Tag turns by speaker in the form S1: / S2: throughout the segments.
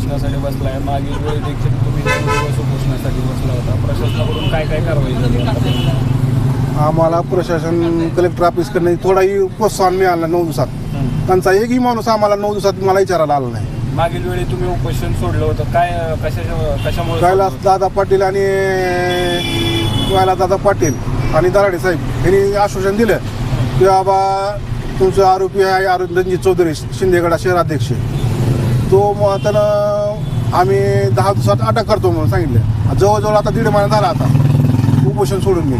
S1: उपोषणासाठी बसलाय. मागील वेळी देखील तुम्ही दिवस उपोषणासाठी बसला होता. प्रशासनाकडून काय काय कारवाई झाली?
S2: आम्हाला प्रशासन कलेक्टर ऑफिसकडनं थोडाही प्रोत्साहन मिळालं नऊ दिवसात. त्यांचा एकही माणूस आम्हाला नऊ दिवसात मला विचारायला आला नाही.
S1: मागील वेळी तुम्ही उपोषण सोडलं होतं. काय कशाच्या कशामुळे
S2: कैलास दादा पाटील आणि कैलास दादा पाटील आणि दराडे साहेब यांनी आश्वासन दिलं की बाबा तुमचा आरोपी आहे आरोपी रणजित चौधरी शिंदेगडा शहराध्यक्ष. तो मग त्यानं आम्ही दहा दिवसात अटक करतो म्हणून सांगितलं. जवळजवळ आता दीड महिना झाला आता. उपोषण सोडून मी.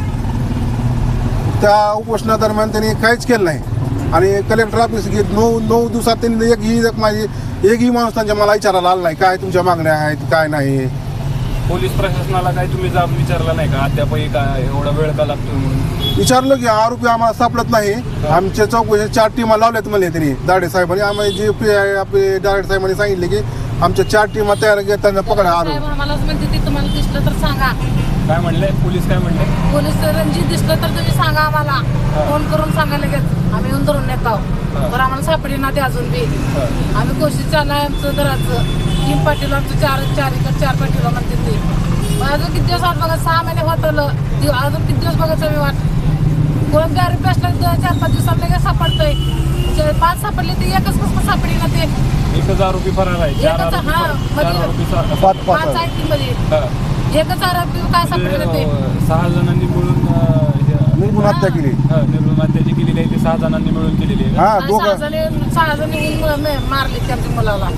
S2: त्या उपोषणादरम्यान त्यांनी काहीच केलं नाही. आणि कलेक्टर ऑफिस घेत नऊ नऊ दिवसात त्यांनी एकही माझी एकही माणूस त्यांच्या मला विचारायला आला नाही. काय तुमच्या मागण्या आहेत काय नाही?
S1: पोलीस प्रशासनाला काय तुम्ही जाब विचारला नाही का? अद्यापही काय एवढा वेळ का लागतो म्हणून?
S2: विचारलं की आरोपी आम्हाला सापडत नाही. आमच्या चौकशी चार टीमा लावल्यात म्हणले त्यांनी दाडे साहेबांनी. आम्हाला जे पी आय आपले दाडे साहेबांनी सांगितले की आमच्या चार टीमा तयार केल्या त्यांना पकडा
S3: साहेब
S2: आरोपी.
S3: आम्हालाच म्हणते ते तुम्हाला दिसलं तर सांगा.
S1: काय म्हणले? पोलीस काय म्हणले?
S3: पोलीस रणजित दिसलं तर तुम्ही सांगा आम्हाला. फोन करून सांगा लगेच. आम्ही येऊन धरून येतो तर आम्हाला सापडी ना ते अजून बी.
S1: हं.
S3: आम्ही कोशिश चालू आहे आमचं घराचं तीन पाटील आमचं चार चार इकडे चार पाटील म्हणते ते. अजून किती दिवस वाट बघा सहा महिने होत आलं अजून किती दिवस बघायचं मी वाट? कोण पेसला चार पाच दिवसात लगेच सापडतंय. पाच सापडले ते एकच कसं सापडी ना ते.
S1: एकच आरोपी फरार आहे.
S3: एकच, हा, मध्ये-
S2: पाच
S3: आहेत ती मध्ये.
S1: हं.
S3: एकच आरोपी काय सापडले ना ते
S1: सहा जणांनी मिळून
S2: निर्गुण हत्या केली.
S1: हं, निर्मूल हत्याची केलेली आहे ती सहा जणांनी मिळून केलेली आहे?
S2: हा
S3: सहा
S2: दोघं.
S3: जणी सहा जणी मारले त्यांच्या मुलाला.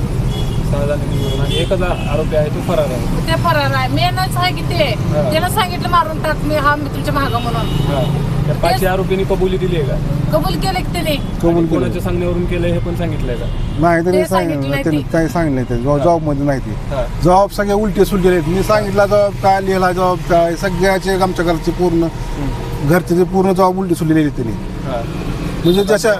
S1: आणि एकच आरोपी आहे तो फरार आहे.
S3: ते फरार आहे. मेनच आहे की ते?
S1: हा.
S3: त्यानं सांगितलं मारून टाक मी हा मी तुमच्या मागं म्हणून.
S1: हं. पाचही आरोपींनी कबुली दिली आहे का?
S3: कबूल केले की त्याने?
S2: कबूल
S1: आणि
S2: केलं.
S1: कोणाच्या सांगण्यावरून केलंय हे पण सांगितलंय का?
S2: नाही त्यांनी
S3: ते सांगितलं
S2: सांगितलं
S3: नाही
S2: त्यांनी
S3: ते.
S2: काही सांगितलं नाही ते जॉब जॉबमध्ये नाही ते.
S1: हं.
S2: जॉब सगळे उलटे सुलटे आहेत. मी सांगितलं जॉब काय लिहिला जॉब काय सगळ्याचे आमच्या घरचे पूर्ण घरचे जे पूर्ण जॉब उलटे सुलटे लिहिले त्यांनी.
S1: हं.
S2: म्हणजे जशा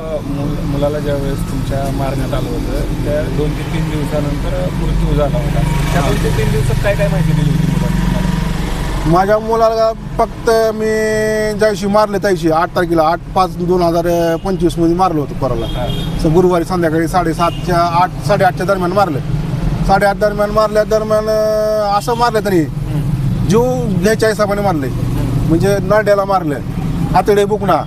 S1: मुलाला ज्या वेळेस तुमच्या मारण्यात आलं होतं त्या दोन ते तीन दिवसानंतर मृत्यू झाला होता. त्या दोन ते तीन दिवसात काय काय माहिती दिली होती मुलांनी?
S2: माझ्या मुलाला फक्त मी ज्या दिवशी मारले त्या दिवशी आठ तारखेला आठ पाच दोन हजार पंचवीसमध्ये मारलं होतं पोराला. गुरुवारी संध्याकाळी साडेसातच्या आठ साडेआठच्या दरम्यान मारलं. साडेआठ दरम्यान मारल्या दरम्यान असं मारलं त्यांनी जीव घ्यायच्या हिसाबाने मारले. म्हणजे नरड्याला मारलं. आतडे बुकणा.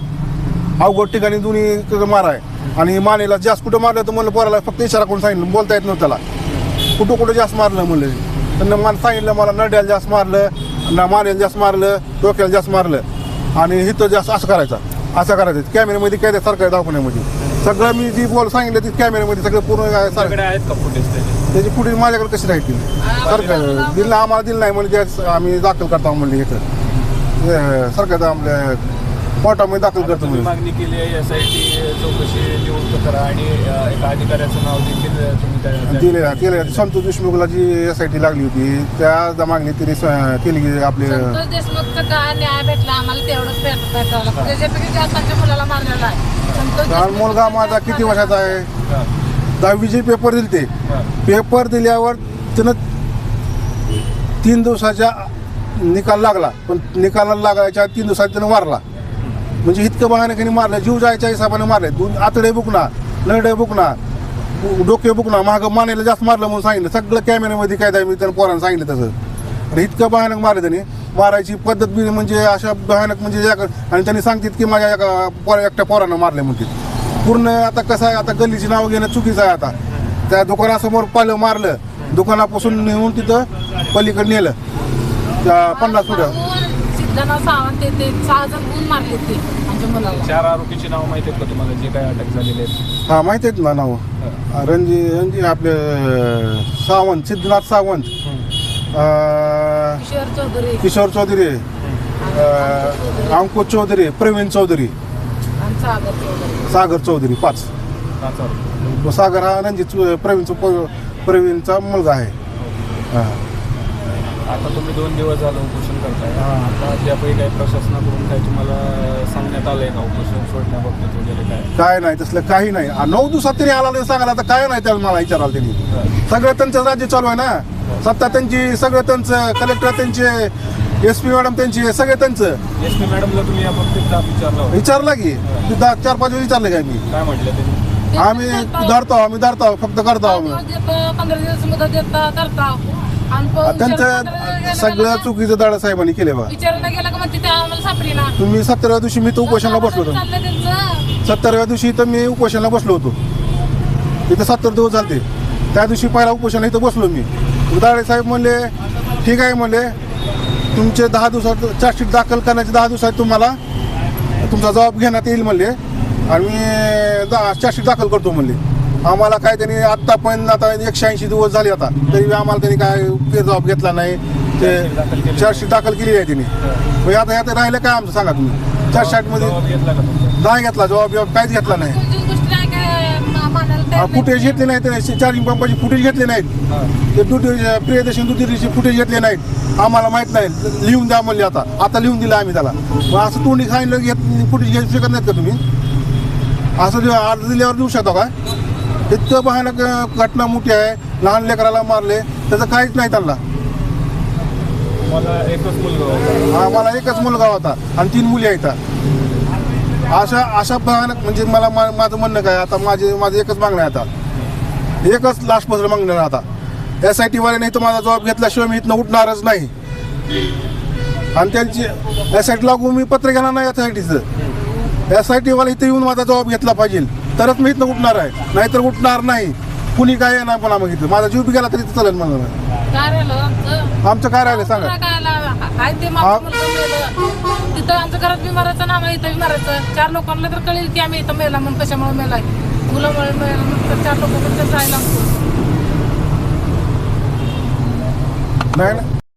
S2: अवघड ठिकाणी दोन्ही क- माराय आणि मानेला जास्त कुठं मारलं तर म्हणलं पोराला फक्त इशारा करून सांगितलं? बोलता येत नव्हतं त्याला. कुठं कुठं जास्त मारलं म्हणलं. त्यांना मला सांगितलं मला नड्याला जास्त मारलं ना मानेला जास्त मारलं डोक्याला जास्त मारलं. आणि हिथं जास्त असं करायचं. असं करायचं. कॅमेऱ्यामध्ये काय सारखं आहे दवाखान्यामध्ये सगळं मी जी बोल सांगितलं ती कॅमेऱ्यामध्ये सगळं पूर्ण
S1: फुटेज त्याचे?
S2: पुढे माझ्याकडे कशी राहतील सरकार दिलं आम्हाला दिलं नाही म्हणजे आम्ही दाखल करतो म्हणले इथं. सरकार आपल्या कोर्टामध्ये दाखल करतो
S1: तुम्ही मागणी केली आहे एस आय टी चौकशी नियुक्त करा आणि एका अधिकाऱ्याचं नाव देखील तुम्ही त्या-
S2: दिले दिले संतोष देशमुखला जी एस आय टी लागली होती त्या मागणी तिने केली आपले
S3: संतोष देशमुखचं काय न्याय भेटला? आम्हाला तेवढंच भेट- भेटावं लागतं त्याच्यापैकी जास्त आमच्या मुलाला मारलेला आहे.
S2: मुलगा माझा किती वर्षाचा आहे?
S1: हं.
S2: दहावीचे पेपर दिले ते
S1: हं.
S2: पेपर दिल्यावर त्यानं तीन दिवसाच्या निकाल लागला. पण निकालाला लागायच्या तीन दिवसात त्यानं मारला म्हणजे इतकं भयानकाने मारलं. जीव जायच्या हिसाबाने मारले. दोन आतडे बुकना लढे बुकना डोके बुकना मागं मानेला जास्त मारलं म्हणून सांगितलं. सगळं कॅमेऱ्यामध्ये काय मी त्यांना पोरांना सांगितलं तसं. आणि इतकं भयानक मारलं त्याने. मारायची पद्धत बी म्हणजे अशा भयानक म्हणजे आणि त्यांनी सांगतात की माझ्या एका पोरा एकट्या पोरांना मारले म्हणतात. पूर्ण आता कसं आहे आता गल्लीची नावं घेणं चुकीचं आहे आता. त्या दुकानासमोर पालं मारलं. दुकानापासून नेऊन तिथं पलीकडे नेलं. त्या पन्नास फुट.
S3: सिद्धनाथ सावंत येते सहा जण मारले ते.
S1: चार आरोपीची नाव माहिती आहेत का तुम्हाला? जे काय अटक झालेले आहेत?
S2: हा माहिती आहेत ना नाव. रणजी रणजी आपले अं, सावंत सिद्धनाथ सावंत. अं,
S3: किशोर चौधरी.
S2: किशोर चौधरी अं, अंकुश चौधरी प्रवीण चौधरी.
S3: आणि सागर चौधरी.
S2: सागर चौधरी पाच.
S1: पाच आरोपी.
S2: सागर हा रणजित प्रवीणचा प्रवीणचा मुलगा आहे. हा.
S1: आता तुम्ही दोन दिवस झालं उपोषण करताय. आता अद्यापही काही प्रशासनाकडून काही तुम्हाला सांगण्यात आलंय का? उपोषण सोडण्याबाबतीत वगैरे काय?
S2: काय नाही तसलं काही नाही. आ, नऊ दिवसात तरी आला नाही सांगायला आता काय नाही त्याला मला विचारायला त्यांनी. सगळं त्यांचं राज्य चालू आहे ना. सत्ता त्यांची सगळं त्यांचं कलेक्टर त्यांचे एस पी मॅडम त्यांची सगळे त्यांचं.
S1: एस पी मॅडमला तुम्ही विचारला होता?
S2: विचारला की. ते दहा चार पाच वेळा विचारले काय मी
S1: काय म्हटलं त्यांनी?
S3: ते
S2: आम्ही. धरतो आम्ही धरतो फक्त करतो आम्ही
S3: पंधरा दिवस मुदत देता विचारायला
S2: त्यांचं सगळं चुकीचं दादा साहेबांनी केले बा.
S3: विचारायला गेलं का म्हणते ते आम्हाला सापडी ना
S2: तुम्ही सत्तरव्या दिवशी मी तर उपोषणाला बसलो होतो.
S3: त्यांचं.
S2: सत्तरव्या दिवशी इथं मी उपोषणाला बसलो होतो. इथं सत्तर दिवस झालते. त्या दिवशी पहिला उपोषण इथं बसलो मी. दाडे साहेब म्हणले ठीक आहे म्हणले तुमचे दहा दिवसात चार्जशीट दाखल करण्याचे दहा दिवसात तुम्हाला. तुमचा जबाब घेण्यात येईल म्हणले. आणि मी दा चार्जशीट दाखल करतो म्हणले. आम्हाला काय त्यांनी आत्तापर्यंत आता एकशे ऐंशी दिवस झाले आता. तरी आम्हाला त्यांनी काय ते जबाब घेतला नाही. ते. चार्जशीट दाखल केली आहे त्यांनी. मग आता आता राहिलं काय आमचं? सांगा तुम्ही. चार्जशीटमध्ये नाही घेतला. जबाब बिबाब काहीच घेतला नाही.
S3: नाही नाही.
S2: फुटेज घेतले नाहीत त्याने चार्जिंग पंपाचे फुटेज घेतले नाहीत. ते दुटी प्रियदर्शी दुटीचे फुटेज घेतले नाहीत. आम्हाला माहीत नाही. लिहून द्या म्हणले आता. आता लिहून दिलं आम्ही त्याला. मग असं तोंडी सांगितलं घेत फुटेज घेऊ शकत नाहीत का तुम्ही? असं अर्ज दिल्यावर देऊ शकता का? इतकं भयानक घटना मोठी आहे. लहान लेकराला मारले. त्याचं काहीच नाही त्यांना.
S1: मला एकच मुलगा होता.
S2: आम्हाला एकच मुलगा होता आणि तीन मुली आहेत. अशा अशा भयानक म्हणजे मला माझं म्हणणं काय आता माझे माझं एकच मागणं आहे आता. एकच लास्ट पत्र मागणं आहे आता. एस आय टीवाल्याने तर माझा जबाब घेतल्याशिवाय मी इथनं उठणारच नाही. आणि त्यांची एस आय टी लागू मी पत्र घेणार नाही एस आय टीचं एस आय टीवाला इथं येऊन माझा जबाब घेतला पाहिजे. तरच मी इथनं उठणार आहे. नाहीतर उठणार नाही. कुणी काय येणार पण मग इथं माझा जीव बी गेला तरी इथं चालेल मला
S3: काय राहिलं आमचं
S2: काय राहिलं सांगा. हा.
S3: तिथं आमच्या घरात बी मारायचं ना आम्हाला इथं बी मारायचं. चार लोकांना तर कळेल की आम्ही इथं मेला म्हणून कशामुळे मेलाय. मुलामुळे मेला म्हणून तर चार
S2: नाही ना?